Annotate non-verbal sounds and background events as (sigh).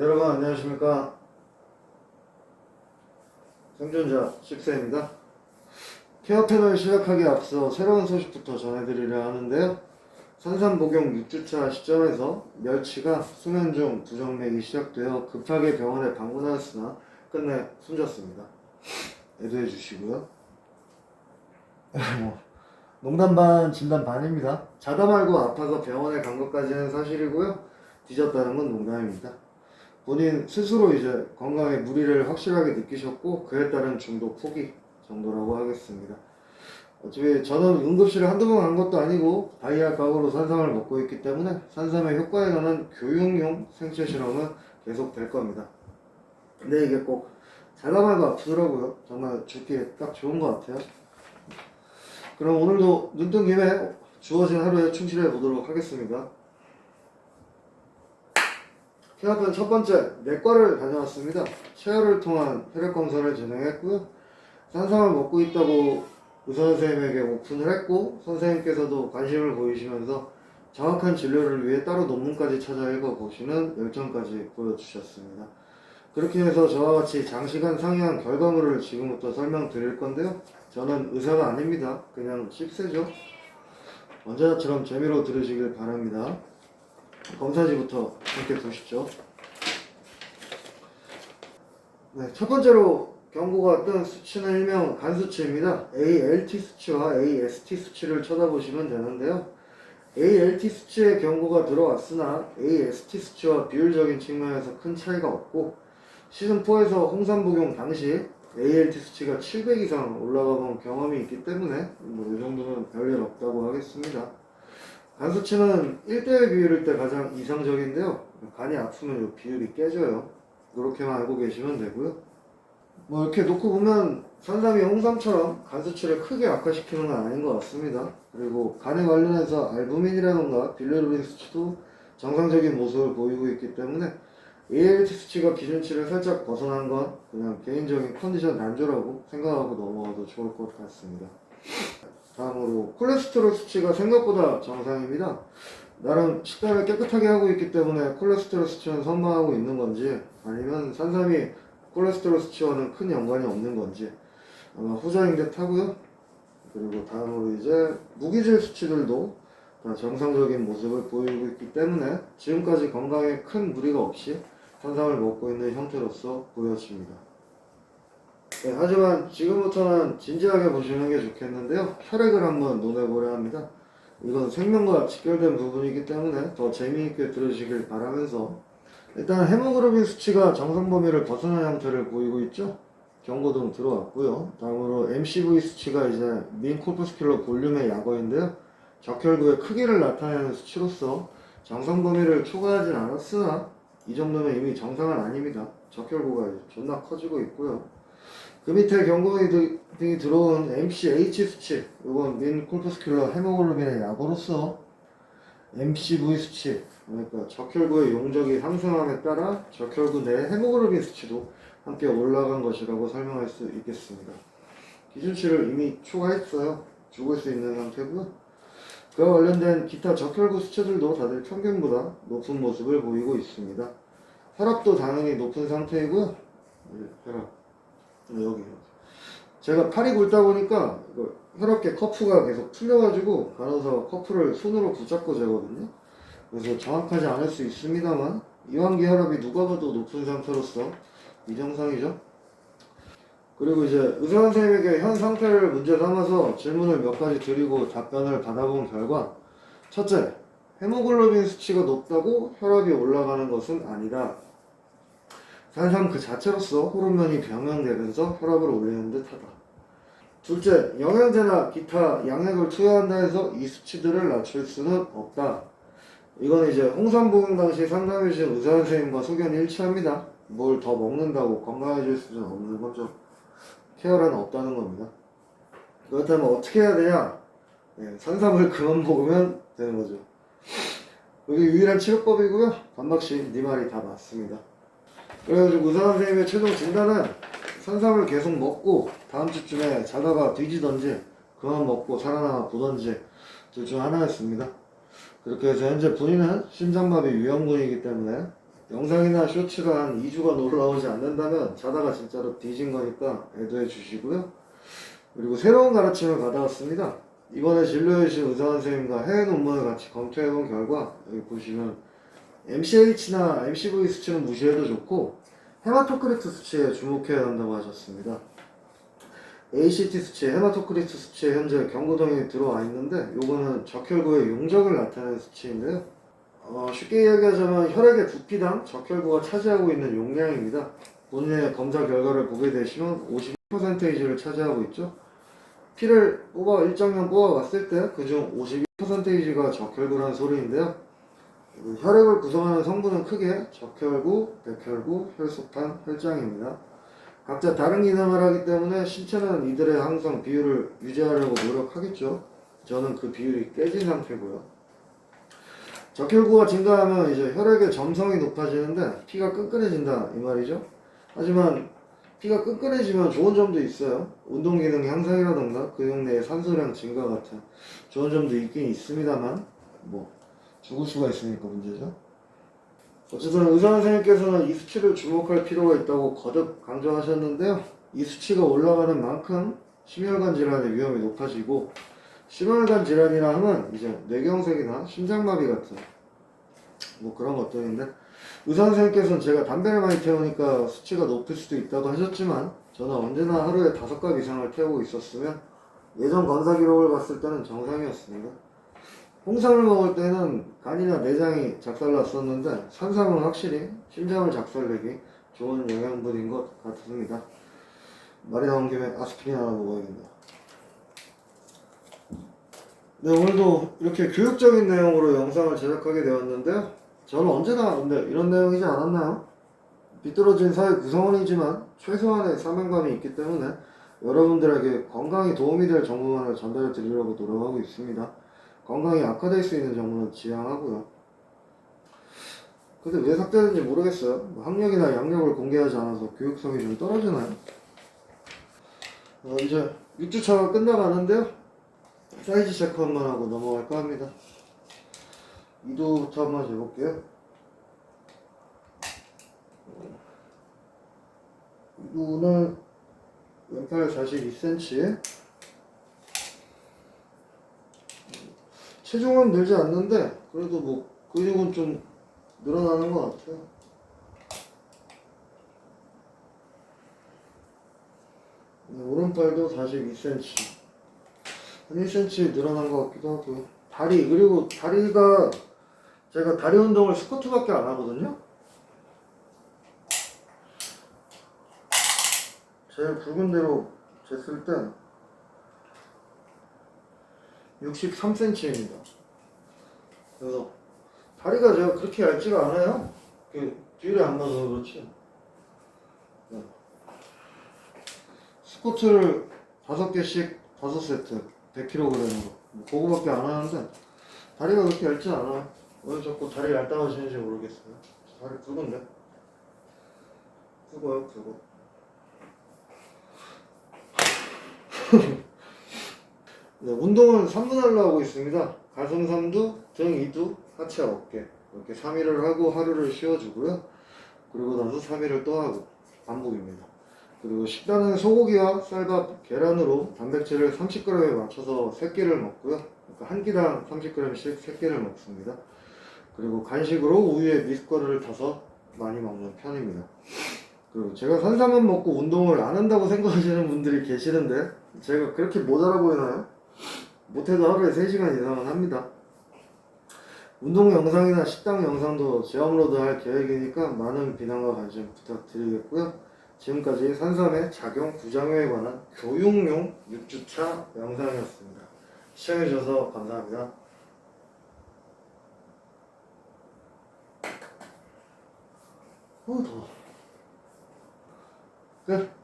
여러분 안녕하십니까? 생존자 10세입니다. 케어 패널 시작하기 앞서 새로운 소식부터 전해드리려 하는데요. 산삼 복용 6주차 시점에서 멸치가 수면 중 부정맥이 시작되어 급하게 병원에 방문하였으나 끝내 숨졌습니다. 애도해 주시고요. 뭐, 농담 반 진담 반입니다. 자다 말고 아파서 병원에 간 것까지는 사실이고요. 뒤졌다는 건 농담입니다 본인 스스로 이제 건강에 무리를 확실하게 느끼셨고 그에 따른 중독 포기 정도라고 하겠습니다. 어차피 저는 응급실에 한두 번 간 것도 아니고 다이아 각으로 산삼을 먹고 있기 때문에 산삼의 효과에 관한 교육용 생체 실험은 계속 될 겁니다. 근데 이게 꼭 자다 말고 아프더라고요. 정말 죽기에 딱 좋은 것 같아요. 그럼 오늘도 눈뜬 김에 주어진 하루에 충실해 보도록 하겠습니다. 케어편 첫 번째 내과를 다녀왔습니다. 체열을 통한 혈액 검사를 진행했고요. 산삼을 먹고 있다고 의사 선생님에게 오픈을 했고 선생님께서도 관심을 보이시면서 정확한 진료를 위해 따로 논문까지 찾아 읽어보시는 열정까지 보여주셨습니다. 그렇게 해서 저와 같이 장시간 상의한 결과물을 지금부터 설명드릴 건데요. 저는 의사가 아닙니다. 그냥 씹새죠. 언제나처럼 재미로 들으시길 바랍니다. 검사지부터 함께 보시죠. 네, 첫 번째로 경고가 뜬 수치는 일명 간 수치입니다. ALT 수치와 AST 수치를 쳐다보시면 되는데요. ALT 수치의 경고가 들어왔으나 AST 수치와 비율적인 측면에서 큰 차이가 없고 시즌4에서 홍삼 복용 당시 ALT 수치가 700 이상 올라가 본 경험이 있기 때문에 뭐 이 정도는 별일 없다고 하겠습니다. 간 수치는 1대1 비율일 때 가장 이상적인데요. 간이 아프면 이 비율이 깨져요. 그렇게만 알고 계시면 되고요. 뭐 이렇게 놓고 보면 산삼이 홍삼처럼 간 수치를 크게 악화시키는 건 아닌 것 같습니다. 그리고 간에 관련해서 알부민이라던가 빌루르빈 수치도 정상적인 모습을 보이고 있기 때문에 ALT 수치가 기준치를 살짝 벗어난 건 그냥 개인적인 컨디션 난조라고 생각하고 넘어가도 좋을 것 같습니다. 다음으로 콜레스테롤 수치가 생각보다 정상입니다. 나름 식단을 깨끗하게 하고 있기 때문에 콜레스테롤 수치는 선방하고 있는 건지 아니면 산삼이 콜레스테롤 수치와는 큰 연관이 없는 건지 아마 후자인 듯 하고요. 그리고 다음으로 이제 무기질 수치들도 다 정상적인 모습을 보이고 있기 때문에 지금까지 건강에 큰 무리가 없이 산삼을 먹고 있는 형태로서 보여집니다. 네, 하지만 지금부터는 진지하게 보시는 게 좋겠는데요. 혈액을 한번 논해보려 합니다. 이건 생명과 직결된 부분이기 때문에 더 재미있게 들으시길 바라면서 일단 헤모그로빈 수치가 정상 범위를 벗어난 형태를 보이고 있죠. 경고등 들어왔고요. 다음으로 MCV 수치가 이제 민 코프스킬러 볼륨의 약어인데요. 적혈구의 크기를 나타내는 수치로서 정상 범위를 초과하진 않았으나 이 정도면 이미 정상은 아닙니다. 적혈구가 존나 커지고 있고요. 그 밑에 경고등이 들어온 MCH 수치, 이건 민 콜포스큘러 헤모글로빈의 약으로서 MCV 수치, 그러니까 적혈구의 용적이 상승함에 따라 적혈구 내 헤모글로빈 수치도 함께 올라간 것이라고 설명할 수 있겠습니다. 기준치를 이미 초과했어요. 죽을 수 있는 상태고요. 그와 관련된 기타 적혈구 수치들도 다들 평균보다 높은 모습을 보이고 있습니다. 혈압도 당연히 높은 상태이고요. 네, 혈압. 여기. 제가 팔이 굵다 보니까 혈압계 커프가 계속 풀려가지고 간호사가 커프를 손으로 붙잡고 재거든요. 그래서 정확하지 않을 수 있습니다만 이완기 혈압이 누가 봐도 높은 상태로서 이정상이죠. 그리고 이제 의사 선생님에게 현 상태를 문제 삼아서 질문을 몇 가지 드리고 답변을 받아본 결과 첫째, 헤모글로빈 수치가 높다고 혈압이 올라가는 것은 아니다. 산삼 그 자체로서 호르몬이 병행되면서 혈압을 올리는 듯하다. 둘째, 영양제나 기타 양액을 투여한다 해서 이 수치들을 낮출 수는 없다. 이건 이제 홍삼 복용 당시 상담해주신 의사 선생님과 소견이 일치합니다. 뭘 더 먹는다고 건강해질 수는 없는 거죠. 케어는 없다는 겁니다. 그렇다면 어떻게 해야 되냐? 네, 산삼을 (laughs) 그만 먹으면 되는 거죠. 이게 유일한 치료법이고요. 반박씨, 네 말이 다 맞습니다. 그래가지고 의사 선생님의 최종 진단은 산삼을 계속 먹고 다음 주쯤에 자다가 뒤지던지 그만 먹고 살아남아 보던지 둘 중 하나였습니다. 그렇게 해서 현재 본인은 심장마비 위험군이기 때문에 영상이나 쇼츠가 한 2주간 올라오지 않는다면 자다가 진짜로 뒤진 거니까 애도해 주시고요. 그리고 새로운 가르침을 받아왔습니다. 이번에 진료해주신 의사 선생님과 해외 논문을 같이 검토해본 결과 여기 보시면 MCH나 MCV 수치는 무시해도 좋고 헤마토크리트 수치에 주목해야 한다고 하셨습니다. ACT 수치, 헤마토크리트 수치에 현재 경고등이 들어와 있는데 요거는 적혈구의 용적을 나타내는 수치인데요. 어, 쉽게 이야기하자면 혈액의 부피당 적혈구가 차지하고 있는 용량입니다. 본인의 검사 결과를 보게 되시면 52%를 차지하고 있죠. 피를 뽑아 일정량 뽑아봤을 때 그중 52%가 적혈구라는 소리인데요. 그 혈액을 구성하는 성분은 크게 적혈구, 백혈구, 혈소판, 혈장입니다. 각자 다른 기능을 하기 때문에 신체는 이들의 항상 비율을 유지하려고 노력하겠죠. 저는 그 비율이 깨진 상태고요. 적혈구가 증가하면 이제 혈액의 점성이 높아지는데 피가 끈끈해진다 이 말이죠. 하지만 피가 끈끈해지면 좋은 점도 있어요. 운동 기능 향상이라던가 근육 내의 산소량 증가 같은 좋은 점도 있긴 있습니다만 뭐 죽을 수가 있으니까 문제죠. 어쨌든 의사 선생님께서는 이 수치를 주목할 필요가 있다고 거듭 강조하셨는데요. 이 수치가 올라가는 만큼 심혈관 질환의 위험이 높아지고 심혈관 질환이라 하면 이제 뇌경색이나 심장마비 같은 뭐 그런 것들인데 의사 선생님께서는 제가 담배를 많이 태우니까 수치가 높을 수도 있다고 하셨지만 저는 언제나 하루에 다섯 갑 이상을 태우고 있었으면 예전 검사 기록을 봤을 때는 정상이었습니다. 홍삼을 먹을 때는 간이나 내장이 작살났었는데 산삼은 확실히 심장을 작살내기 좋은 영양분인 것 같습니다. 말이 나온 김에 아스피린 하나 먹어야겠네요. 네, 오늘도 이렇게 교육적인 내용으로 영상을 제작하게 되었는데요. 저는 언제나 근데 이런 내용이지 않았나요? 비뚤어진 사회 구성원이지만 최소한의 사명감이 있기 때문에 여러분들에게 건강에 도움이 될 정보만을 전달해 드리려고 노력하고 있습니다. 건강이 악화될 수 있는 정보는 지양하고요. 근데 왜 삭제되는지 모르겠어요. 뭐 학력이나 양력을 공개하지 않아서 교육성이 좀 떨어지나요? 어, 이제 6주차가 끝나가는데요. 사이즈 체크 한번 하고 넘어갈까 합니다. 이도부터 한번 재볼게요. 이도는 왼팔 42cm. 체중은 늘지 않는데 그래도 뭐 근육은 좀 늘어나는 것 같아요. 네, 오른팔도 42cm. 한 1cm 늘어난 것 같기도 하고요. 다리 그리고 다리가 제가 다리 운동을 스쿼트밖에 안 하거든요. 제일 굵은 대로 쟀을 때 63cm입니다. 그래서 다리가 제가 그렇게 얇지가 않아요. 그 뒤를 안 봐서 그렇지. 네. 스쿼트를 5개씩 5세트 100kg으로 뭐 그거밖에 안 하는데 다리가 그렇게 얇지 않아요. 왜 자꾸 다리 얇다하시는지 모르겠어요. 다리 굵은데? 굵어요, 굵어. (laughs) 네, 운동은 3분 할로 하고 있습니다. 가슴 3두, 등 2두, 하체 어깨. 이렇게 3일을 하고 하루를 쉬어주고요. 그리고 나서 3일을 또 하고 반복입니다. 그리고 식단은 소고기와 쌀밥, 계란으로 단백질을 30g에 맞춰서 3끼를 먹고요. 그러니까 한 끼당 30g씩 3끼를 먹습니다. 그리고 간식으로 우유에 미숫가루를 타서 많이 먹는 편입니다. 그리고 제가 산삼만 먹고 운동을 안 한다고 생각하시는 분들이 계시는데 제가 그렇게 모자라 보이나요? 못해도 하루에 3시간 이상은 합니다. 운동 영상이나 식당 영상도 재업로드 할 계획이니까 많은 비난과 관심 부탁드리겠고요. 지금까지 산삼의 작용 부작용에 관한 교육용 6주차 영상이었습니다. 시청해주셔서 감사합니다. 어, 더워. 끝.